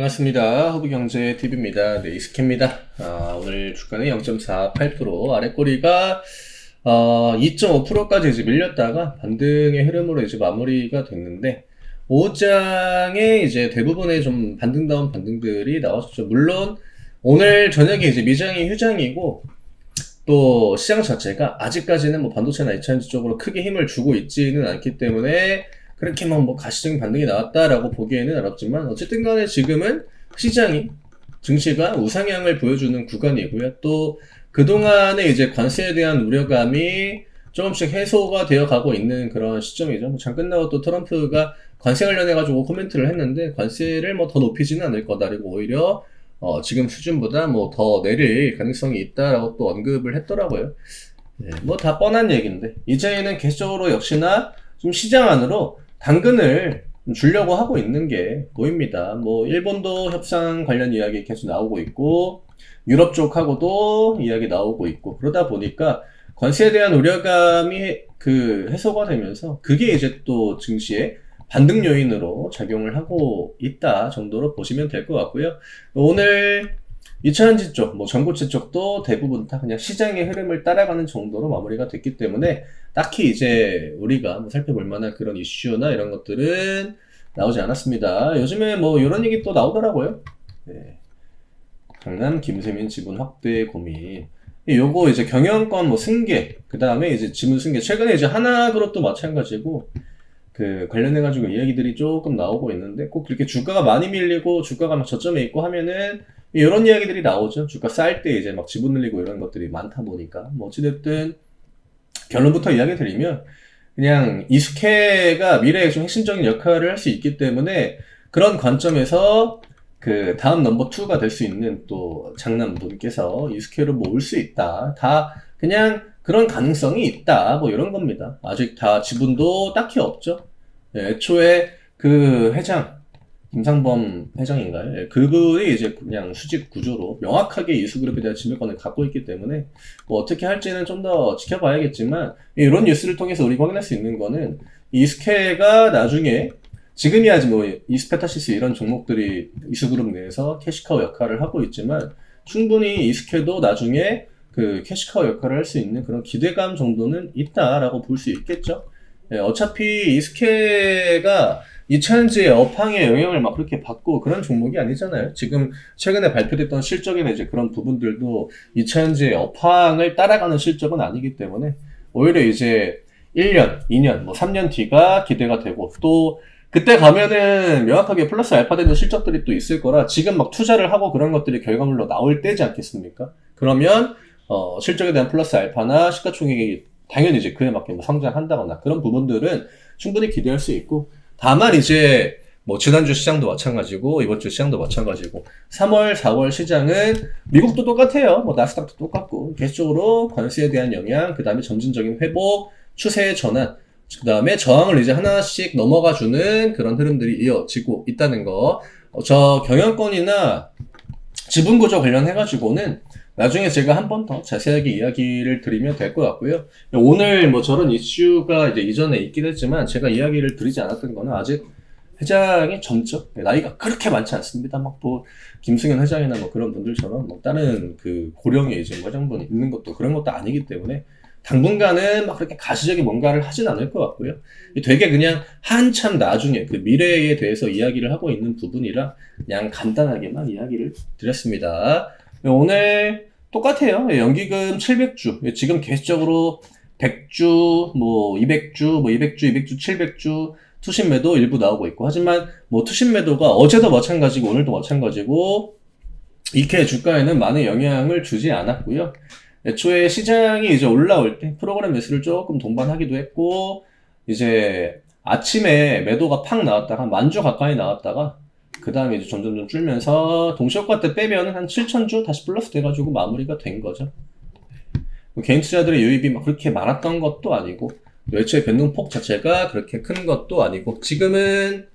반갑습니다. 허브경제 TV입니다. 네, 이스케입니다. 아, 오늘 주가는 0.48% 아래 꼬리가 어, 2.5%까지 이제 밀렸다가 반등의 흐름으로 이제 마무리가 됐는데 오장에 이제 대부분의 좀 반등다운 반등들이 나왔었죠. 물론 오늘 저녁에 이제 미장이 휴장이고 또 시장 자체가 아직까지는 뭐 반도체나 2차전지 쪽으로 크게 힘을 주고 있지는 않기 때문에 그렇게 막뭐 가시적인 반등이 나왔다라고 보기에는 어렵지만 어쨌든 간에 지금은 시장이 증시가 우상향을 보여주는 구간이고요. 또 그동안에 이제 관세에 대한 우려감이 조금씩 해소가 되어 가고 있는 그런 시점이죠. 뭐 잠깐 끝나고 또 트럼프가 관세 관련해가지고 코멘트를 했는데 관세를 뭐 더 높이지는 않을 거다. 그리고 오히려 어, 지금 수준보다 뭐 더 내릴 가능성이 있다라고 또 언급을 했더라고요. 네, 뭐 다 뻔한 얘기인데 이제는 계속적으로 역시나 좀 시장 안으로 당근을 주려고 하고 있는 게 보입니다. 뭐 일본도 협상 관련 이야기 계속 나오고 있고 유럽 쪽하고도 이야기 나오고 있고 그러다 보니까 관세에 대한 우려감이 그 해소가 되면서 그게 이제 또 증시에 반등 요인으로 작용을 하고 있다 정도로 보시면 될 것 같고요. 오늘 2차전지 쪽, 뭐 전고체 쪽도 대부분 다 그냥 시장의 흐름을 따라가는 정도로 마무리가 됐기 때문에 딱히 이제 우리가 뭐 살펴볼 만한 그런 이슈나 이런 것들은 나오지 않았습니다. 요즘에 뭐 이런 얘기 또 나오더라고요. 네. 강남 김세민 지분 확대 고민. 요거 이제 경영권 뭐 승계, 그 다음에 이제 지분 승계. 최근에 이제 하나그룹도 마찬가지고 그 관련해 가지고 이야기들이 조금 나오고 있는데 꼭 그렇게 주가가 많이 밀리고 주가가 막 저점에 있고 하면은 이런 이야기들이 나오죠. 주가 쌀 때 이제 막 지분 늘리고 이런 것들이 많다 보니까. 뭐 어찌됐든 결론부터 이야기 드리면 그냥 이스케가 미래에 좀 핵심적인 역할을 할 수 있기 때문에 그런 관점에서 그 다음 넘버 2가 될 수 있는 또 장남분께서 이스케로 모을 수 있다. 다 그냥 그런 가능성이 있다. 뭐 이런 겁니다. 아직 다 지분도 딱히 없죠. 예, 애초에 그 회장 김상범 회장인가요? 예, 그분이 이제 그냥 수직 구조로 명확하게 이수그룹에 대한 지배권을 갖고 있기 때문에 뭐 어떻게 할지는 좀 더 지켜봐야겠지만 이런 뉴스를 통해서 우리가 확인할 수 있는 거는 이스케가 나중에 지금이야 뭐 이스페타시스 이런 종목들이 이수그룹 내에서 캐시카우 역할을 하고 있지만 충분히 이스케도 나중에 그 캐시카우 역할을 할 수 있는 그런 기대감 정도는 있다라고 볼 수 있겠죠. 예, 어차피 이스케가 이차전지의 업황에 영향을 막 그렇게 받고 그런 종목이 아니잖아요. 지금 최근에 발표됐던 실적이나 이제 그런 부분들도 이차전지의 업황을 따라가는 실적은 아니기 때문에 오히려 이제 1년, 2년, 뭐 3년 뒤가 기대가 되고 또 그때 가면은 명확하게 플러스 알파 되는 실적들이 또 있을 거라 지금 막 투자를 하고 그런 것들이 결과물로 나올 때지 않겠습니까? 그러면 어, 실적에 대한 플러스 알파나 시가총액이 당연히 이제 그에 맞게 뭐 성장한다거나 그런 부분들은 충분히 기대할 수 있고 다만 이제 뭐 지난주 시장도 마찬가지고 이번 주 시장도 마찬가지고 3월, 4월 시장은 미국도 똑같아요. 뭐 나스닥도 똑같고 계속적으로 관세에 대한 영향, 그 다음에 점진적인 회복, 추세의 전환, 그 다음에 저항을 이제 하나씩 넘어가 주는 그런 흐름들이 이어지고 있다는 거. 어, 저 경영권이나 지분 구조 관련해 가지고는 나중에 제가 한 번 더 자세하게 이야기를 드리면 될 것 같고요. 오늘 뭐 저런 이슈가 이제 이전에 있긴 했지만 제가 이야기를 드리지 않았던 거는 아직 회장이 젊죠. 나이가 그렇게 많지 않습니다. 막 뭐 김승현 회장이나 뭐 그런 분들처럼 뭐 다른 그 고령의 이제 뭐 회장분이 있는 것도 그런 것도 아니기 때문에 당분간은 막 그렇게 가시적인 뭔가를 하진 않을 것 같고요. 되게 그냥 한참 나중에 그 미래에 대해서 이야기를 하고 있는 부분이라 그냥 간단하게만 이야기를 드렸습니다. 오늘 똑같아요. 연기금 700주. 지금 계속적으로 100주, 뭐 200주, 뭐 200주, 200주, 700주 투신 매도 일부 나오고 있고 하지만 뭐 투신 매도가 어제도 마찬가지고 오늘도 마찬가지고 이케 주가에는 많은 영향을 주지 않았고요. 애초에 시장이 이제 올라올 때 프로그램 매수를 조금 동반하기도 했고 이제 아침에 매도가 팍 나왔다가 한 만주 가까이 나왔다가 그 다음에 이제 점점 점 줄면서 동시효과 때 빼면 한 7천주 다시 플러스 돼가지고 마무리가 된 거죠. 뭐 개인 투자들의 유입이 막 그렇게 많았던 것도 아니고 애초에 변동폭 자체가 그렇게 큰 것도 아니고 지금은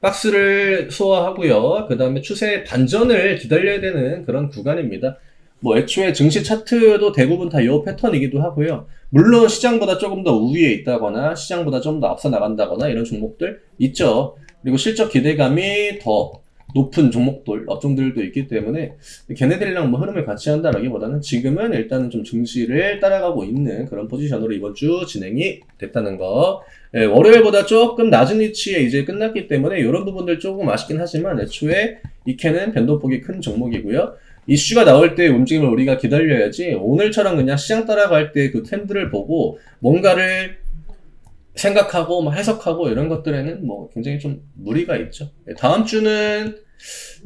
박스를 소화하고요. 그 다음에 추세 반전을 기다려야 되는 그런 구간입니다. 뭐 애초에 증시 차트도 대부분 다 이 패턴이기도 하고요. 물론 시장보다 조금 더 우위에 있다거나 시장보다 좀 더 앞서 나간다거나 이런 종목들 있죠. 그리고 실적 기대감이 더 높은 종목들, 업종들도 있기 때문에 걔네들이랑 뭐 흐름을 같이 한다라기보다는 지금은 일단은 좀 증시를 따라가고 있는 그런 포지션으로 이번 주 진행이 됐다는 거. 예, 월요일보다 조금 낮은 위치에 이제 끝났기 때문에 이런 부분들 조금 아쉽긴 하지만 애초에 이캐는 변동폭이 큰 종목이고요. 이슈가 나올 때 움직임을 우리가 기다려야지 오늘처럼 그냥 시장 따라갈 때 그 트렌드를 보고 뭔가를 생각하고 뭐 해석하고 이런 것들에는 뭐 굉장히 좀 무리가 있죠. 예, 다음 주는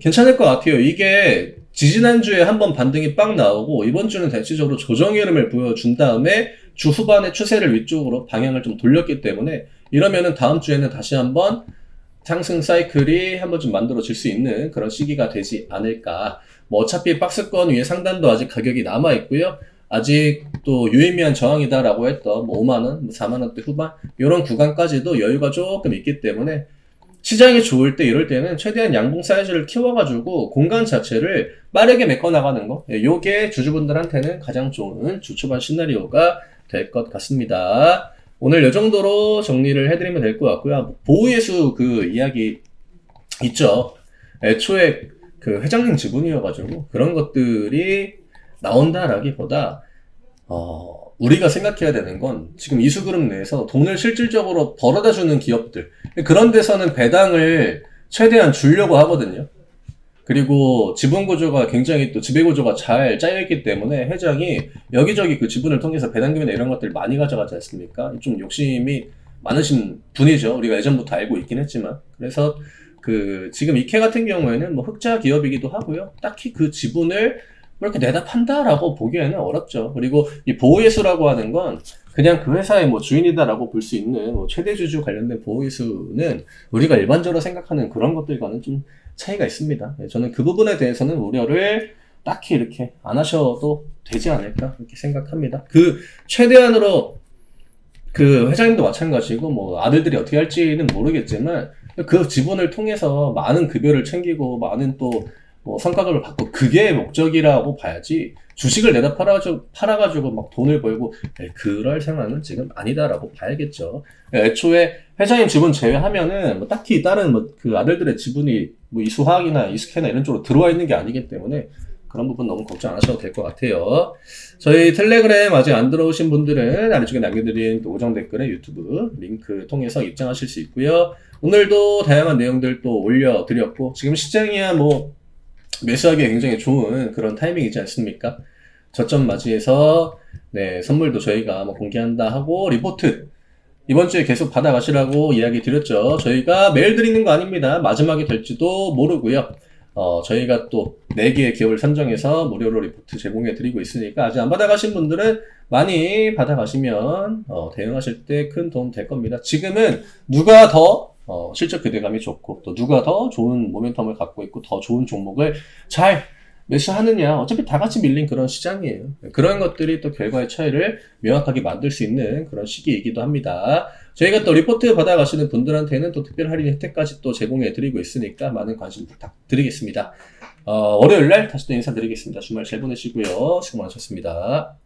괜찮을 것 같아요. 이게 지지난주에 한번 반등이 빵 나오고 이번 주는 대체적으로 조정의 흐름을 보여준 다음에 주 후반에 추세를 위쪽으로 방향을 좀 돌렸기 때문에 이러면은 다음 주에는 다시 한번 상승 사이클이 한번 좀 만들어질 수 있는 그런 시기가 되지 않을까. 뭐 어차피 박스권 위에 상단도 아직 가격이 남아 있고요. 아직 또 유의미한 저항이다라고 했던 뭐 5만 원, 뭐 4만 원대 후반 이런 구간까지도 여유가 조금 있기 때문에 시장이 좋을 때 이럴 때는 최대한 양봉 사이즈를 키워가지고 공간 자체를 빠르게 메꿔 나가는 거, 예, 요게 주주분들한테는 가장 좋은 주초반 시나리오가 될 것 같습니다. 오늘 이 정도로 정리를 해드리면 될 것 같고요. 보호예수 그 이야기 있죠. 애초에 그 회장님 지분이어가지고 그런 것들이 나온다라기보다 어, 우리가 생각해야 되는 건 지금 이수그룹 내에서 돈을 실질적으로 벌어다 주는 기업들 그런 데서는 배당을 최대한 주려고 하거든요. 그리고 지분 구조가 굉장히 또 지배 구조가 잘 짜여 있기 때문에 회장이 여기저기 그 지분을 통해서 배당금이나 이런 것들 많이 가져가지 않습니까? 좀 욕심이 많으신 분이죠. 우리가 예전부터 알고 있긴 했지만. 그래서 그 지금 이케 같은 경우에는 뭐 흑자 기업이기도 하고요. 딱히 그 지분을 뭐 이렇게 내다 판다라고 보기에는 어렵죠. 그리고 이 보호예수라고 하는 건 그냥 그 회사의 뭐 주인이다라고 볼 수 있는 뭐 최대 주주 관련된 보호예수는 우리가 일반적으로 생각하는 그런 것들과는 좀 차이가 있습니다. 네, 저는 그 부분에 대해서는 우려를 딱히 이렇게 안 하셔도 되지 않을까 이렇게 생각합니다. 그 최대한으로 그 회장님도 마찬가지고 뭐 아들들이 어떻게 할지는 모르겠지만 그 지분을 통해서 많은 급여를 챙기고 많은 또 뭐 성과급을 받고 그게 목적이라고 봐야지 주식을 내다 팔아가지고, 팔아가지고 막 돈을 벌고 에, 그럴 생각은 지금 아니다라고 봐야겠죠. 애초에 회장님 지분 제외하면은 뭐 딱히 다른 뭐 그 아들들의 지분이 뭐 이수화학이나 이스캐나 이런 쪽으로 들어와 있는 게 아니기 때문에 그런 부분 너무 걱정 안 하셔도 될 것 같아요. 저희 텔레그램 아직 안 들어오신 분들은 아래쪽에 남겨드린 또 고정 댓글에 유튜브 링크 통해서 입장하실 수 있고요. 오늘도 다양한 내용들 또 올려드렸고 지금 시장이야 뭐 매수하기에 굉장히 좋은 그런 타이밍이지 않습니까? 저점 맞이해서 네 선물도 저희가 뭐 공개한다 하고 리포트 이번 주에 계속 받아가시라고 이야기 드렸죠. 저희가 매일 드리는 거 아닙니다. 마지막이 될지도 모르고요. 어, 저희가 또 4개의 기업을 선정해서 무료로 리포트 제공해 드리고 있으니까 아직 안 받아가신 분들은 많이 받아가시면 어, 대응하실 때 큰 도움 될 겁니다. 지금은 누가 더 어, 실적 기대감이 좋고 또 누가 더 좋은 모멘텀을 갖고 있고 더 좋은 종목을 잘 매수하느냐. 어차피 다 같이 밀린 그런 시장이에요. 그런 것들이 또 결과의 차이를 명확하게 만들 수 있는 그런 시기이기도 합니다. 저희가 또 리포트 받아가시는 분들한테는 또 특별 할인 혜택까지 또 제공해 드리고 있으니까 많은 관심 부탁드리겠습니다. 어, 월요일날 다시 또 인사드리겠습니다. 주말 잘 보내시고요. 수고 많으셨습니다